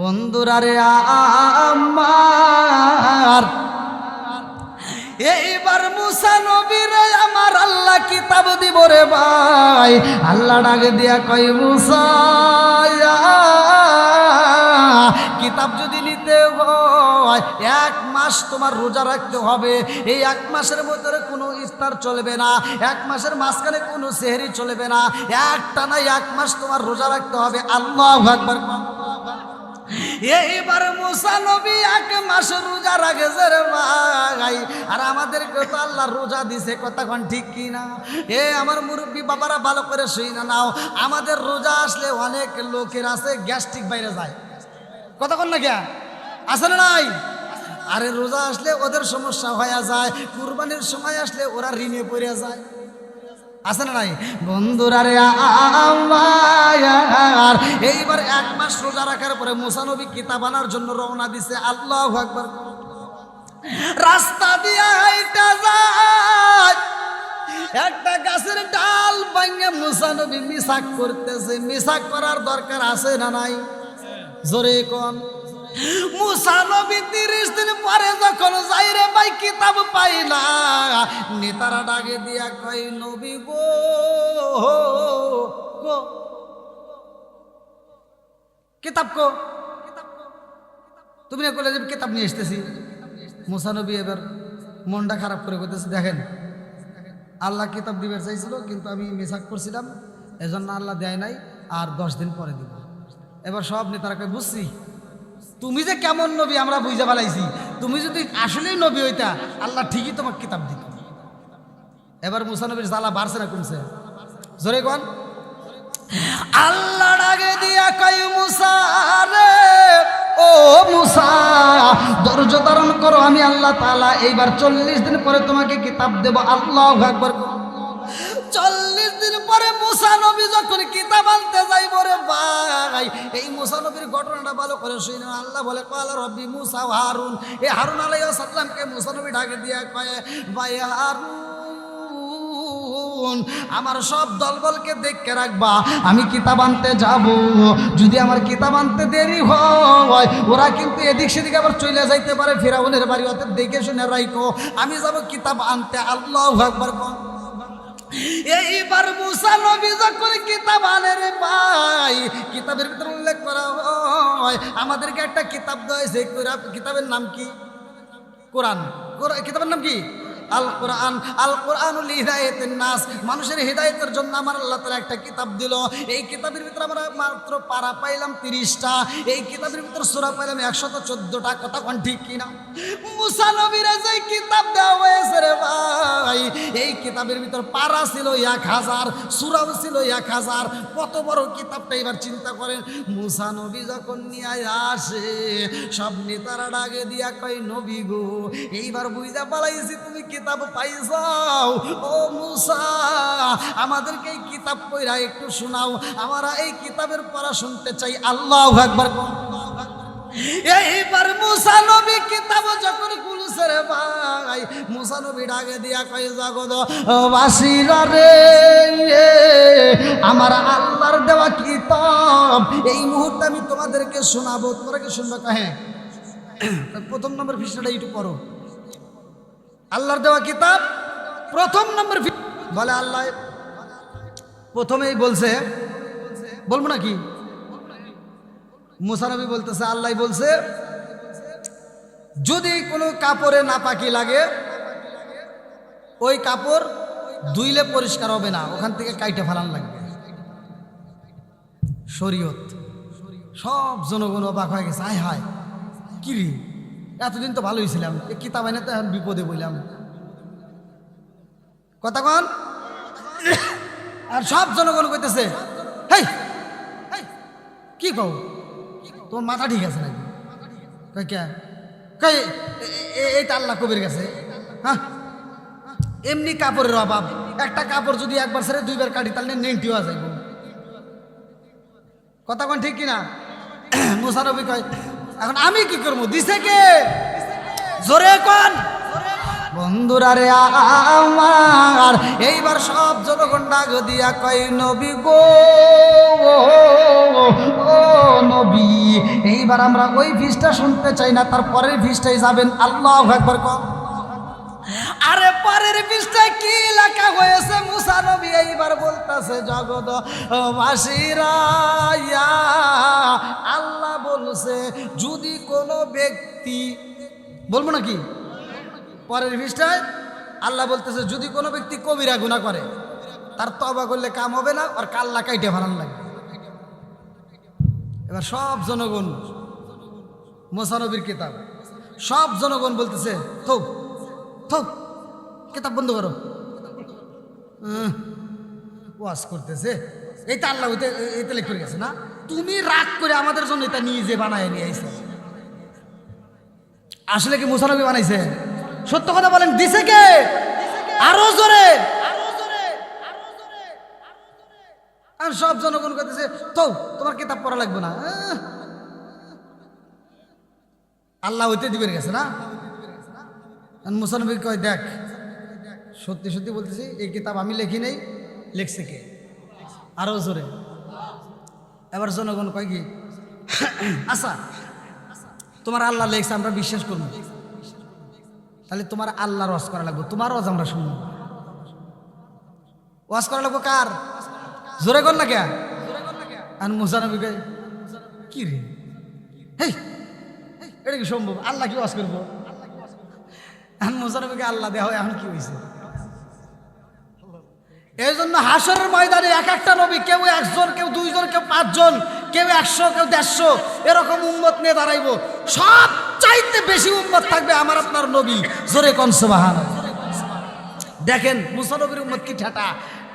বন্ধুরা রে আমার, এইবার মুসা নবীর আমার আল্লাহ কিতাব দিব রে ভাই। আল্লাহ ডাকে দিয়া কই মুসা কিতাব যদি নিতে এক মাস তোমার রোজা রাখতে হবে। এই এক মাসের ভিতরে কোনো ইফতার চলবে না, এক মাসের মাঝখানে কোনো সেহরি চলবে না। একটা না এক মাস তোমার রোজা রাখতে হবে। আল্লাহ একবার এইবার মুসা নবী এক মাস রোজা রাখেছে রে ভাই। আর আমাদেরকে তো আল্লাহ রোজা দিছে কতক্ষণ ঠিক কি না? এ আমার মুরব্বী বাবারা ভালো করে শুই না, নাও। আমাদের রোজা আসলে অনেক লোকের আছে, গ্যাস্ট্রিক বাইরে যায়। কতক্ষণ না আছে না নাই? আরে রোজা আসলে ওদের সমস্যা হয়ে যায়, কুরবানির সময় আসলে ওরা ঋণে পড়ে যায়। আছে না নাই? বন্ধুরা রে আমার এইবার এক মাস রোজা রাখার পরে মুসানবী কিতাব আনার জন্য রওনা দিছে। আল্লাহ একবার রাস্তা দিয়ে যায়। একটা গাছের ডাল ভাঙে মুসানবী মিশাক করতেছে। মিশাক করার দরকার আছে না নাই? জোরে কোন। মুসা নবী তিরিশ দিন পরে যখন যাই রে নেতারা ডাকে দিয়া কই নবী গো গো, কিতাব কো? তুমি না করলে যে কিতাব নিয়ে এসতেছি মুসা নবী এবার মনটা খারাপ করে করতেছে দেখেন, আল্লাহ কিতাব দিবার চাইছিল, কিন্তু আমি মেসাক করছিলাম, এজন্য আল্লাহ দেয় নাই, আর দশ দিন পরে দিব। এবার সব নেতারা নেতারাকে বুঝছি, তুমি যে কেমন নবী আমরা বুঝে পালাইছি তুমি যদি আসলেই নবী হইতা, আল্লাহ ঠিকই তোমার কিতাব দিত। এবার মুসা নবীর জ্বালা বাড়ছে না কমছে? জোরে কন? আল্লাহ ডাকে দিয়া কই মুসা রে, ও মুসা, ধৈর্য ধারণ করো, আমি আল্লাহ তালা এইবার চল্লিশ দিন পরে তোমাকে কিতাব দেব। আল্লাহ একবার চল্লিশ দিন পরে মুসা নবী যখন কিতাব আনতে যাইব রে ভাই, এই মুসা নবীর ঘটনাটা ভালো করে শুনে আল্লাহ বলে কল রব্বি মুসা হারুন। এই হারুন আলাইহিস সালামকে মুসা নবী ডাকে দিয়া কয়, ভাই হারুন আমার সব দলবলকে দেখে রাখবা, আমি কিতাব আনতে যাব। যদি আমার কিতাব আনতে দেরি হয়, ওরা কিন্তু এদিক সেদিক আবার চলে যাইতে পারে, ফেরাউনের বাড়ি। অত দেখে শুনে রাইকো আমি যাব কিতাব আনতে। আল্লাহ একবার এইবার মুসা নবী যখন কিতাব আনে রে ভাই, কিতাবের ভিতরে উল্লেখ করা হয়, আমাদেরকে একটা কিতাব দেয় সেই কিতাবের নাম কি? কোরআন- কিতাবের নাম কি? আল কোরআন আল কোরআনুল হিদায়তের নাস। মানুষের হৃদায়তের জন্য আমার আল্লাহ তালা একটা কিতাব দিল। এই কিতাবের ভিতরে আমরা মাত্র পারা পাইলাম তিরিশটা। এই কিতাবের ভিতরে সুরা পাইলাম একশত চোদ্দটা। কথা কোন ঠিক কিনা? যে কিতাব দেওয়া হয়েছে রে ভাই, এই কিতাবের ভিতর পারা ছিল এক হাজার, সুরাও ছিল এক হাজার। কত বড় কিতাবটা এবার চিন্তা করেন, মুসা নবী যখন নিয়ে আসে, সব নেতারা ডাকে দিয়া কয়, নবী গো, এইবার বুঝা পালাইছি তুমি কিতাব পাইছাও? ও মুসা, আমাদেরকে এই কিতাব কইরা একটু শোনাও। আমরা এই কিতাবের পড়া শুনতে চাই। আল্লাহ একবার এইবার মুসা নবী কিতাব যখন খুলছে রে ভাই, মুসা নবী ডাকে দিয়া কই জগদ বাসিরা রে আমার আল্লাহর দেওয়া কিতাব, এই মুহূর্তে আমি তোমাদেরকে শোনাবো। তোমরা কি শুনবে? হ্যাঁ। প্রথম নম্বর পৃষ্ঠাটা একটু পড়ো। আল্লাহর দেওয়া কিতাব প্রথম নম্বর বলে আল্লাহ। প্রথমেই বলছে, বলব নাকি? মুসানবী বলতেছে, আল্লাহ বলছে, যদি কোনো কাপড়ে নাপাকি লাগে, ওই কাপড় ধুইলে পরিষ্কার হবে না, ওখান থেকে কাইটে ফেলান লাগবে। শরীয়ত। সব জনগণ অবাক হয়ে গেছে, আয় হায়, কি রে? এতদিন তো ভালোই ছিলাম। কিতাব এনে তো এখন বিপদে বললাম কতক্ষণ আর সব জনগণ কইতেছে, হেই কি কও? তোমার মাথা ঠিক আছে নাকি? কই কে? কই এ- এ- এইটা আল্লাহ কবির গেছে হ্যাঁ? এমনি কাপড়ের অভাব। একটা কাপড় যদি একবার ছেড়ে দুইবার কাটি, তাহলে নেংটিও যাইব। কথা কোন ঠিক কিনা? মুসারবি কয় এখন আমি কি করব? দিছে কে? জোরে কন। বন্ধুরা রে আমার, এইবার সব জনগণ ডাক দিয়া কয় নবী গো, ও নবী, এইবার আমরা ওই ভিসটা শুনতে চাই না তার পরের যাবেন। আল্লাহ একবার কম আরে পরের পৃষ্ঠায় কি লেখা হয়েছে? মুসা নবী এইবার বলতেছে, জগৎ বাসীরা আল্লাহ বলছে, যদি কোনো ব্যক্তি বলব নাকি? পরের পৃষ্ঠায় আল্লাহ বলতেছে, যদি কোনো ব্যক্তি কবিরা গুণা করে, তার তবা করলে কাম হবে না আর কাল্লা কাইটে ভাড়ান লাগবে। এবার সব জনগণ মোসানবীর কিতাব, সব জনগণ বলতেছে, থোক থোক কিতাব বন্ধ করো। ওয়াজ করতেছে। এই তো আল্লাহ এইতে লেখ করে গেছে না? তুমি রাগ করে আমাদের জন্য এটা নিজে বানায় নিয়ে আইছে আসলে কি মুসানবী বানাইছে? সত্য কথা বলেন, দিছে কে? আরও জোরে। আর সব জনগণ করতেছে তো তোমার কিতাব পড়া লাগবে না। আল্লাহ হইতে দিবেন গেছে না? মুসানবী কয় দেখ সত্যি সত্যি বলতেছি এই কিতাব আমি লেখি নেই লেখছে কে? আরও জোরে। এবার জনগণ কয় কি আচ্ছা তোমার আল্লাহ লেখছে আমরা বিশ্বাস করব। তাহলে তোমার আল্লাহর ওয়াজ করা লাগবে তোমার ওয়াজ আমরা শুনব। ওয়াজ করা লাগবো কার? জোরে কর না কে? আর মুসানবী কয় কি রে? হেই, এটা কি সম্ভব? আল্লাহ কি ওয়াজ করব? এখন মুসানবীকে আল্লাহ হয় এখন কি হয়েছে এই জন্য হাসরের ময়দানে এক একটা নবী, কেউ একজন, কেউ দুইজন, কেউ পাঁচজন, কেউ একশো, কেউ দেড়শো, এরকম উম্মত নিয়ে দাঁড়াইবো। সব চাইতে বেশি উম্মত থাকবে আমার আপনার নবী। জোরে কনসবাহান দেখেন, মুসানবীর উম্মত কি ঠেটা?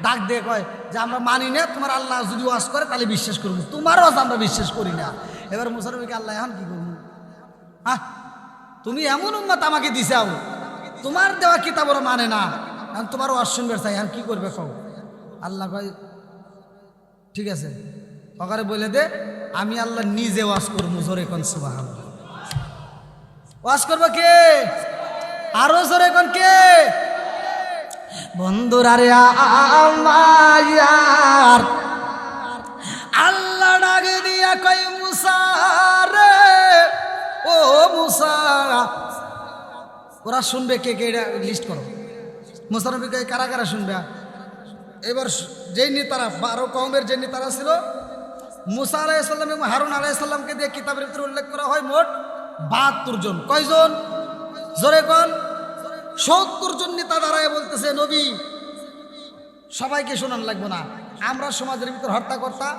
ডাক দিয়ে কয়, যে আমরা মানি না, তোমার আল্লাহ যদি ওয়াজ করে, তাহলে বিশ্বাস করব। তোমার ওয়াজ আমরা বিশ্বাস করি না। এবার মুসানবীকে আল্লাহ, এখন কি করব? হ্যাঁ তুমি এমন উম্মত আমাকে দিছাও তোমার দেওয়া কিতাব ওরা মানে না। এখন তোমার ওয়াজ চাই এখন কি করবে কও? আল্লাহ কয়, ঠিক আছে। ওখানে বলে দে, আমি আল্লাহ নিজে ওয়াজ করব জোরে কোন সুবাহ ওয়াজ করব কে? আরও জোরে কোন কে? বন্ধুরা রে আমার আল্লাহ ডাক দিয়া কই মুসা রে, ও মুসা ওরা শুনবে কে কে এটা লিস্ট করো। মুসানবী কয় কারা কারা শুনবে? এবার যেই নেতারা, বারো কমের যে নেতারা ছিল, মুসা আলাইসাল্লাম এবং হারুন আলাইসাল্লামকে দিয়ে কিতাবের ভিতরে উল্লেখ করা হয় মোট বাহাত্তর জন। কয়জন? জোরে কন। সত্তর জন নেতা দাঁড়ায় বলতেছে, নবী, সবাইকে শোনান, লাগবে না। আমরা সমাজের ভিতর হর্তাকর্তা,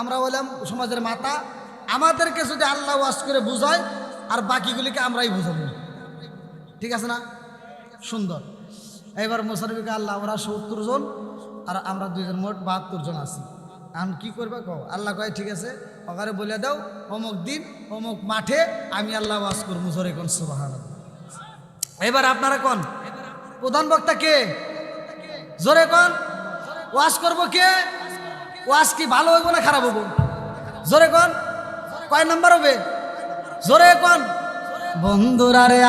আমরা হলাম সমাজের মাতা। আমাদেরকে যদি আল্লাহ ওয়াজ করে বুঝায়, আর বাকিগুলিকে আমরাই বুঝাবো। ঠিক আছে না? সুন্দর। এবার মোসারফিকে আল্লাহ আমরা সত্তর জন, আর আমরা দুইজন মোট বাহাত্তর জন আছি। এখন কি করবে কও? আল্লাহ কয়, ঠিক আছে, ওখানে বলে দাও, অমুক দিন, অমুক মাঠে আমি আল্লাহ ওয়াজ করব জোরে কোন সুবাহান এবার আপনারা কোন? প্রধান বক্তা কে? জোরে কোন? ওয়াজ করব কে? ওয়াজ কি ভালো হইব না খারাপ হইব? জোরে কোন? কয় নাম্বার হবে? জোরে কোন? বন্ধুরা রে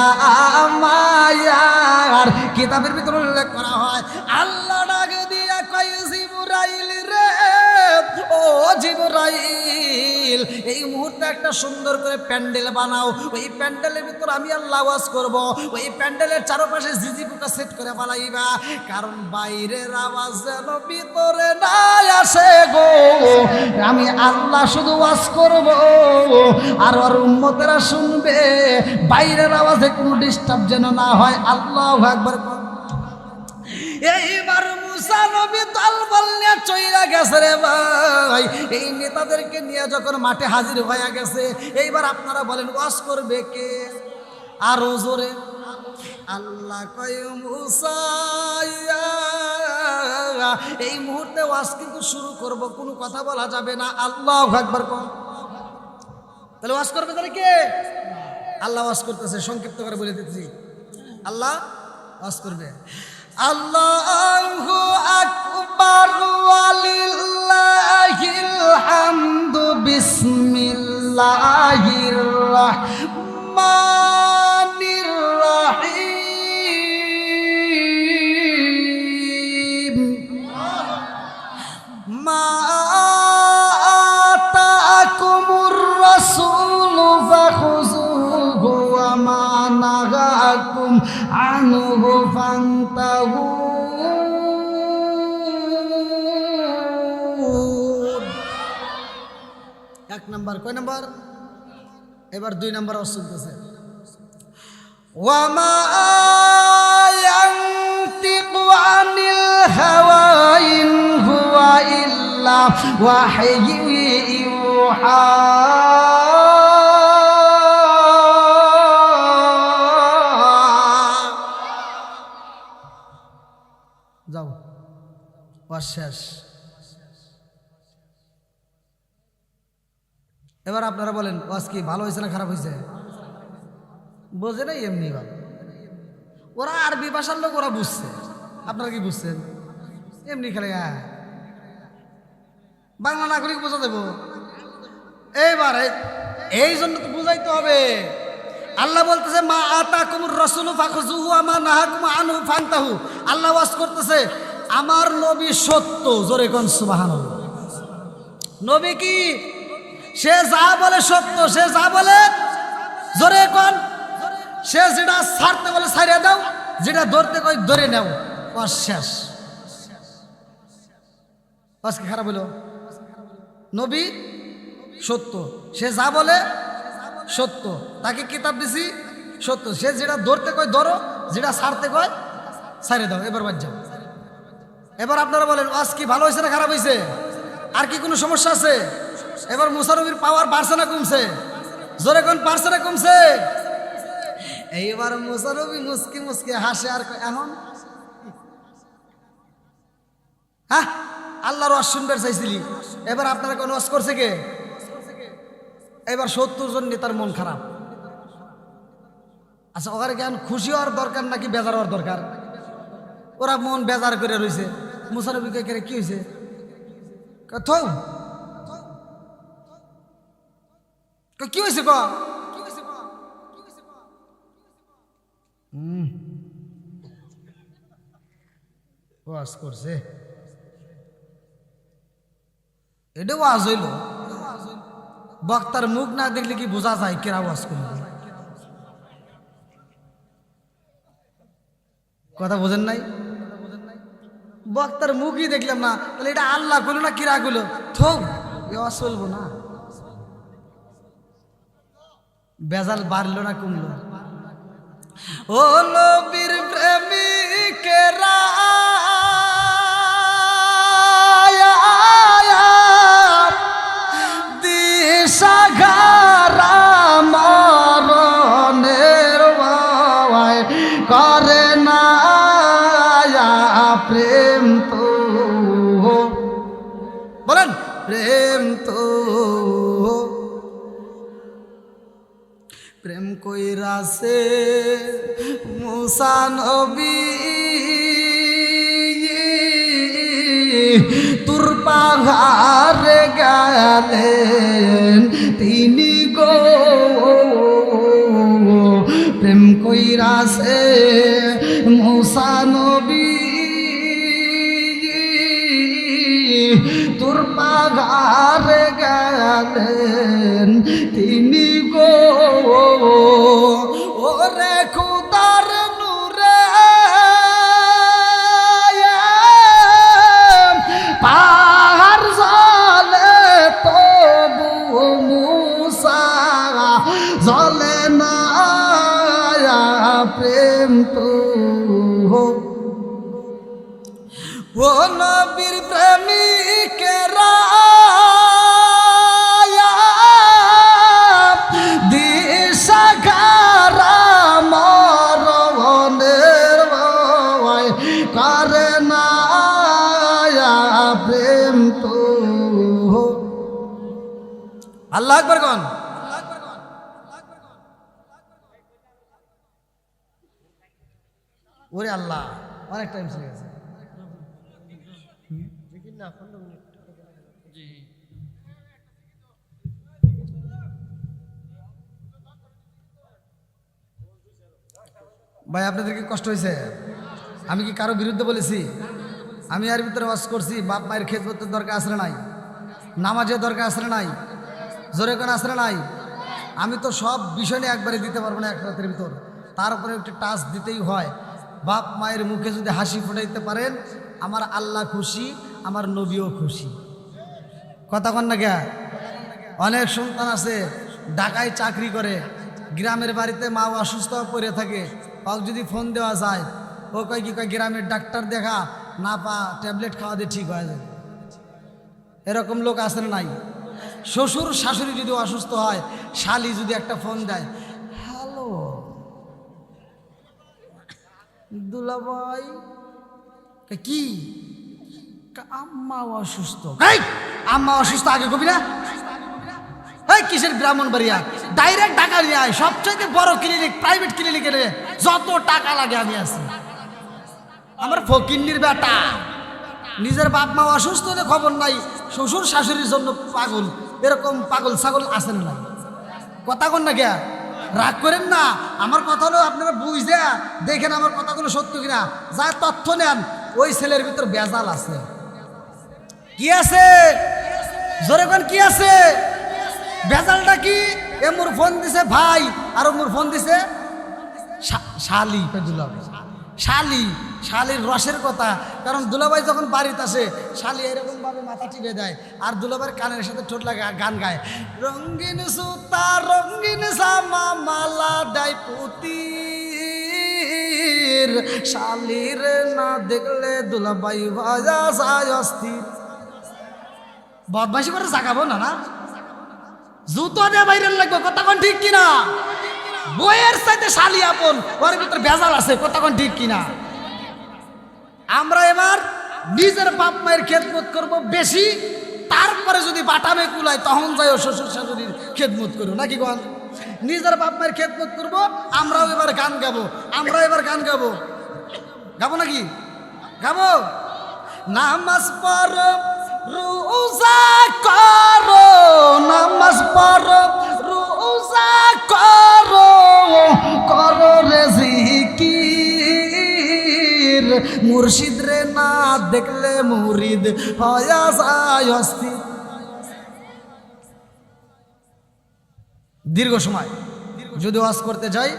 আমার কিতাবের ভিতরে উল্লেখ করা হয়, আল্লাহ ডাক দিয়া কয়, জিবরাইল রে, ও জিবরাইল এই মুহূর্তে একটা সুন্দর করে প্যান্ডেল বানাও। ওই প্যান্ডেলের ভিতর আমি আল্লাহ ওয়াজ করব। ওই প্যান্ডেলের চারপাশে জিজি পোকা সেট করে বানাইবা কারণ বাইরের আওয়াজ যেন ভিতরে না আসে গো। আমি আল্লাহ শুধু ওয়াজ করব। আর ওর উম্মতেরা শুনবে। বাইরের আওয়াজে কোনো ডিস্টার্ব যেন না হয়। আল্লাহ একবার এইবার মুসা গেছে রে ভাই। এই নেতাদেরকে নিয়ে যখন মাঠে হাজির হয়ে গেছে, এইবার আপনারা বলেন, ওয়াজ করবে কে? আরও জোরে। আল্লাহ কয় মুসাইয়া এই মুহূর্তে ওয়াজ কিন্তু শুরু করব, কোনো কথা বলা যাবে না। আল্লাহ একবার কম তাহলে ওয়াজ করবে তাহলে কে? আল্লাহ ওয়াজ করতেছে, সংক্ষিপ্ত করে বলে দিতেছি। আল্লাহ ওয়াজ করবে। আল্লাহু আকবার ওয়ালিল্লাহিল হামদু বিসমিল্লাহির রহমানির কয় নাম্বার? এবার দুই নাম্বার শুনতেছে ওয়ামা যাও। শেষ। এবার আপনারা বলেন, ওয়াজ কি ভালো হয়েছে না খারাপ হয়েছে? বোঝে নাই এমনি ওরা আরবি ভাষার লোক, ওরা বুঝছে। আপনারা কি বুঝছেন? এমনি খেলে হ্যাঁ। বাংলা নাগরিক বোঝা দেবো। এইবার এই- জন্য তো বুঝাইতে হবে। আল্লাহ বলতেছে, মা আতা কুমুর রসুলু ফাখুজুহু আমা নাহাকুম আনহু ফান্তাহু। আল্লাহ ওয়াজ করতেছে, আমার নবী সত্য। জোরে কোন সুবহানাল্লাহ। নবী কি? সে যা বলে সত্য, সে যা বলে জোরে কোন। সে যেটা ছাড়তে বলে ছাড়িয়ে দাও, যেটা ধরতে কই ধরে নাও। ওয়াজ শেষ। কি খারাপ হলো? নবী সত্য। সে যা বলে সত্য। তাকে কিতাব দিছি সত্য। সে যেটা ধরতে কয় ধরো, যেটা ছাড়তে কয় ছাড়ে দাও। এবার বাদ যাও। এবার আপনারা বলেন, আজ কি ভালো হয়েছে না খারাপ হয়েছে? আর কি কোনো সমস্যা আছে? এবার মুসারবির পাওয়ার বাড়ছে না কমছে? জোরে কোন পারছে না কমছে? এইবার মুসারবি মুসকি মুসকি হাসে আর এখন হ্যাঁ আল্লাহর ওয়াজ শুনবার চাইছিলি। এবার আপনারা কোন ওয়াজ করছে কে? এবার সত্তর জন নেতার মন খারাপ। আচ্ছা ওখানে কেন খুশি হওয়ার দরকার নাকি বেজার হওয়ার দরকার? ওরা মন বেজার করে রয়েছে মুসারবি কে কি হয়েছে কত কি হয়েছে ক। ওয়াজ করছে এটা ওয়াজ হইল বক্তার মুখ না দেখলে কি বোঝা যায় কেরা ওয়াজ করল কথা বোঝেন নাই বক্তার মুখই দেখলাম না তাহলে এটা আল্লাহ করল না কিরা করল থোক ওয়াজ চলবো না বেজাল বাড়লো না কমলো। ও নবীর প্রেমিকেরা। প্রেম কইরাছে মুসা নবী। তোর পাহাড়ে গেলেন তিনি গো। প্রেম কইরাছে মুসা নবী। তোর পাহাড়ে গেলেন গো ওরে ওরে আল্লাহ, অনেক টাইম চলে গেছে। ভাই, আপনাদের কি কষ্ট হয়েছে আমি কি কারও বিরুদ্ধে বলেছি? আমি আর ভিতরে ওয়াজ করছি, বাপ মায়ের খেদমতের দরকার আসলে নাই? নামাজের দরকার আসলে নাই? জোরে কোন আসলে নাই? আমি তো সব বিষয় নিয়ে একবারে দিতে পারব না এক রাতের ভিতর। তারপরে একটু টাচ দিতেই হয়। বাপ মায়ের মুখে যদি হাসি ফুটাইতে পারেন, আমার আল্লাহ খুশি, আমার নবীও খুশি। কথা কন না কে? অনেক সন্তান আছে, ঢাকায় চাকরি করে, গ্রামের বাড়িতে মা অসুস্থ পড়ে থাকে ওকে যদি ফোন দেওয়া যায়, ও কয় কি কয়, গ্রামের ডাক্তার দেখা, না পা, ট্যাবলেট খাওয়া দিয়ে ঠিক হয়ে যায় এরকম লোক আসেন নাই? শ্বশুর শাশুড়ি যদি অসুস্থ হয়, শালি যদি একটা ফোন দেয় দুলাভাই, কে আম্মা অসুস্থ? এই, আম্মা অসুস্থ আগে কবি না? এই, কিসের ব্রাহ্মণ বাড়িয়া? ডাইরেক্ট টাকা নিয়ে আয় সবচেয়ে বড় ক্লিনিক প্রাইভেট ক্লিনিকে যত টাকা লাগে আমি আছি। আমার ফকিন্নির বেটা। নিজের বাপ মা অসুস্থ হলে খবর নাই, শ্বশুর শাশুড়ির জন্য পাগল। এরকম পাগল ছাগল আসেন না কথা কন না কে? রাগ করেন না। আমার কথা হলো আপনারা বুঝে দেখেন আমার কথাগুলো সত্য কিনা। যা তথ্য নেন ওই ছেলের ভিতর বেজাল আছে। কি আছে? জোরে কোন কি আছে? বেজালটা কি? এ মোর ফোন দিছে ভাই আর মোর ফোন দিছে শালি। শালি। শালির রসের কথা। কারণ দুলাভাই যখন বাড়িতে আসে, শালি এরকম ভাবে মাথা টিপে দেয় আর দুলাভাইয়ের কানের সাথে ঠোঁট লাগা গান গায়। রঙ্গিন সুতা রঙ্গিন সামা মালা দেয় পুতির। শালির না দেখলে দুলাভাই ভাজা যায় অস্থির। বদমাইশি করে জাগাবো না না? জুতো দিয়ে বাইরের লাগবে কতক্ষণ ঠিক কিনা? বইয়ের সাথে শালি আপন, ওর ভিতরে ভেজাল আছে কতক্ষণ ঠিক কিনা? আমরা এবার নিজের বাপ মায়ের খেদমত করব বেশি, তারপরে যদি বাটামে কুলায় তখন যাই শ্বশুর শাশুড়ির খেদমত করব নাকি গন নিজের বাপ মায়ের খেদমত করব, আমরাও এবার গান গাবো, আমরাও এবার গান গাবো। গাবো নাকি? গাবো? নামাজ পড়ো, রোজা করো। হয়া দীর্ঘ সময় যদি ওয়াজ করতে যাই,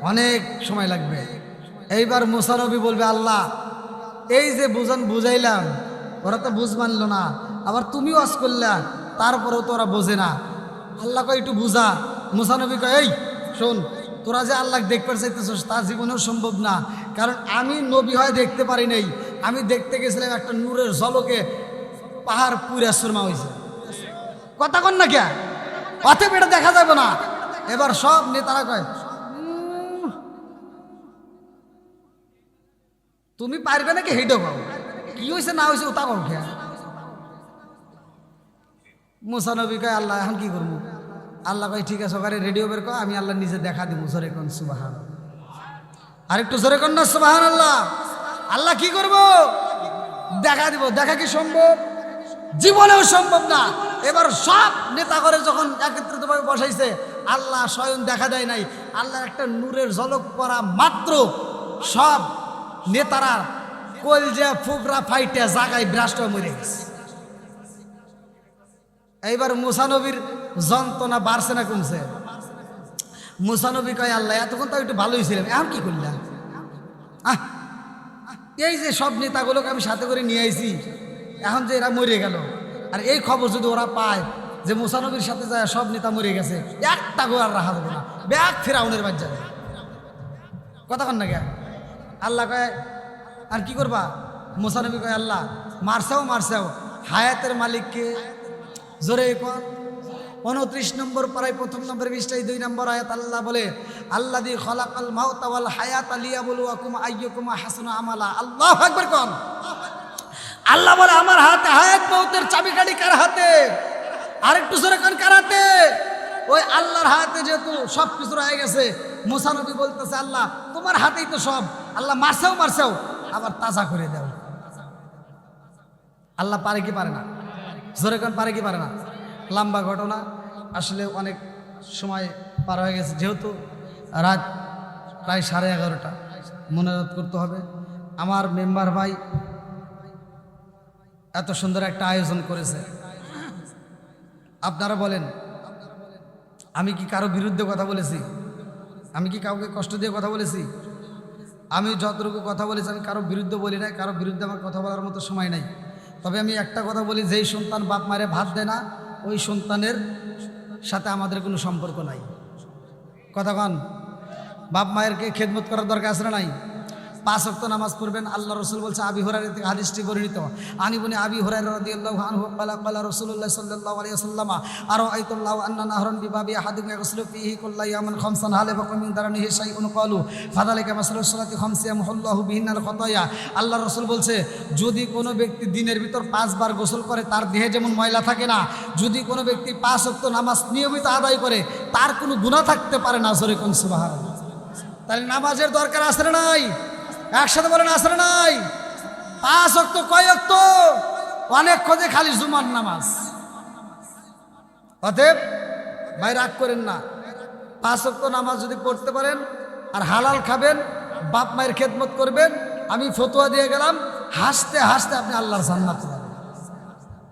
অনেক সময় লাগবে। এইবার মুসানবী বলবে, আল্লাহ, এই যে বুঝান বুঝাইলাম, ওরা তো বুঝ মানলো না। আবার তুমি ওয়াজ করলা, তারপরেও তো ওরা বোঝে না। আল্লাহ কয়, একটু বুঝা। মুসানবী কয়, এই, শোন, তোরা যে আল্লাহ দেখতে চাইতেছিস, তা জীবনেও সম্ভব না। কারণ আমি নবী হয় দেখতে পারি নাই। আমি দেখতে গেছিলাম একটা নূরের জলকে পাহাড় পুরা সুরমা হয়েছে কথা কন না কে অতএব এটা দেখা যাবে না। এবার সব নেতারা কয় "উম, তুমি পারবে নাকি হেইটা পাও কি হয়েছে না হয়েছে ওটা কও খেয়া মুসানবী কয় আল্লাহ এখন কি করব? আল্লাহ কয় ঠিক আছে ওখানে রেডিও বের কর আমি আল্লাহ নিজে দেখা দিব জোরে কোন সুবাহান আর একটু জোরে কোন না সুবাহান আল্লাহ আল্লাহ কি করব? দেখা দিব, দেখা কি সম্ভব? জীবনেও সম্ভব না। এবার সব নেতা করে যখন একত্রিতভাবে বসাইছে, আল্লাহ স্বয়ং দেখা দেয় নাই। আল্লাহ একটা নূরের ঝলক পরা মাত্র সব নেতারা কলজা ফুকরা ফাইটে জাগায় ভ্রাষ্ট মরে গেছে। এইবার মুসানবীর যন্ত্রণা বাড়ছে না কমছে? মুসানবী কয়, আল্লাহ, এতক্ষণ তো একটু ভালোই ছিলাম, এখন কি করলাম? আহ এই যে সব নেতাগুলোকে আমি সাথে করে নিয়ে আইছি, এখন যে এরা মরে গেল। আর এই খবর যদি ওরা পায় যে মুসানবীর সাথে যায়, সব নেতা মরে গেছে, একটা গো আর রাখা যাবে না। ব্যাগ ফেরাউনের বাদ যাবে। কতক্ষণ না গে আল্লাহ কয়, আর কি করবা? মুসানবী কয়, আল্লাহ মারসাও মারসাও হায়াতের মালিককে জোরে কর। উনত্রিশ নম্বর পাড়ায় প্রথম নম্বর বিশটাই দুই নম্বর আয়াত আল্লাহ বলে আল্লাহ দি খলাকাল মাউতাওয়াল হায়াত আলিয়া বলু আকুম আইয়কুম হাসান আমালা। আল্লাহ একবার কর আল্লাহ বলে, আমার হাতে হায়াত মৌতের চাবিকাঠি কার হাতে? আরেকটু জোরে কোন কার হাতে? ওই আল্লাহর হাতে যেহেতু সব কিছু রয়ে গেছে মুসানবী বলতেছে, আল্লাহ, তোমার হাতেই তো সব। আল্লাহ, মারছেও মারছেও। আবার তাজা করে দাও। আল্লাহ পারে কি পারে না? জোরে কোন পারে কি পারে না? লম্বা ঘটনা। আসলে অনেক সময় পার হয়ে গেছে। যেহেতু রাত প্রায় সাড়ে এগারোটা। মনোরোধ করতে হবে। আমার মেম্বার ভাই এত সুন্দর একটা আয়োজন করেছে। আপনারা বলেন, আমি কি কারও বিরুদ্ধে কথা বলেছি? আমি কি কাউকে কষ্ট দিয়ে কথা বলেছি? আমি যতটুকু কথা বলেছি, আমি কারও বিরুদ্ধে বলি নাই। কারও বিরুদ্ধে আমার কথা বলার মতো সময় নাই। তবে আমি একটা কথা বলি, যেই সন্তান বাপ মারে ভাত দেয় না ওই সন্তানের সাথে আমাদের কোনো সম্পর্ক নাই। কথা কন, বাপ মায়েরকে খেদমত করার দরকার আছে না নাই? পাঁচ অক্ত নামাজ পড়বেন আল্লাহ রসুল বলছে আবি হরার থেকে হাদিসটি বর্ণিত। আনি বনি আবি হরার রাদিয়াল্লাহু আনহু ক্বালা ক্বালা রাসূলুল্লাহ সাল্লাল্লাহু আলাইহি ওয়াসাল্লাম আরও আইতুল্লাহু আন্না নাহরান বিবাবি আহাদিকুম ইয়াগসিলু ফীহি কুল্লা ইয়ামান খামসান হালে বাকুম মিন দারানিহি শাইউন ক্বালু, ফাযালিকা মাসালুস সালাতি খামসি ইয়ামহুল্লাহু বিহিন্নাল খতায়া। আল্লাহ রসুল বলছে, যদি কোনো ব্যক্তি দিনের ভিতর পাঁচবার গোসল করে, তার দেহে যেমন ময়লা থাকে না, যদি কোনো ব্যক্তি পাঁচ অক্ত নামাজ নিয়মিত আদায় করে, তার কোনো গুণা থাকতে পারে না। জোরে কোন সুবহানাল্লাহ। তাহলে নামাজের দরকার না নাই? একসাথে বলেন আসলে নাই। পাঁচ অক্ত, কয় অক্ত? অনেক খোঁজে খালি জুমার নামাজ। অতএব, ভাই, রাগ করেন না। পাঁচ অক্ত নামাজ যদি পড়তে পারেন আর হালাল খাবেন, বাপ মায়ের খেদমত করবেন, আমি ফতুয়া দিয়ে গেলাম, হাসতে হাসতে আপনি আল্লাহর পাবেন।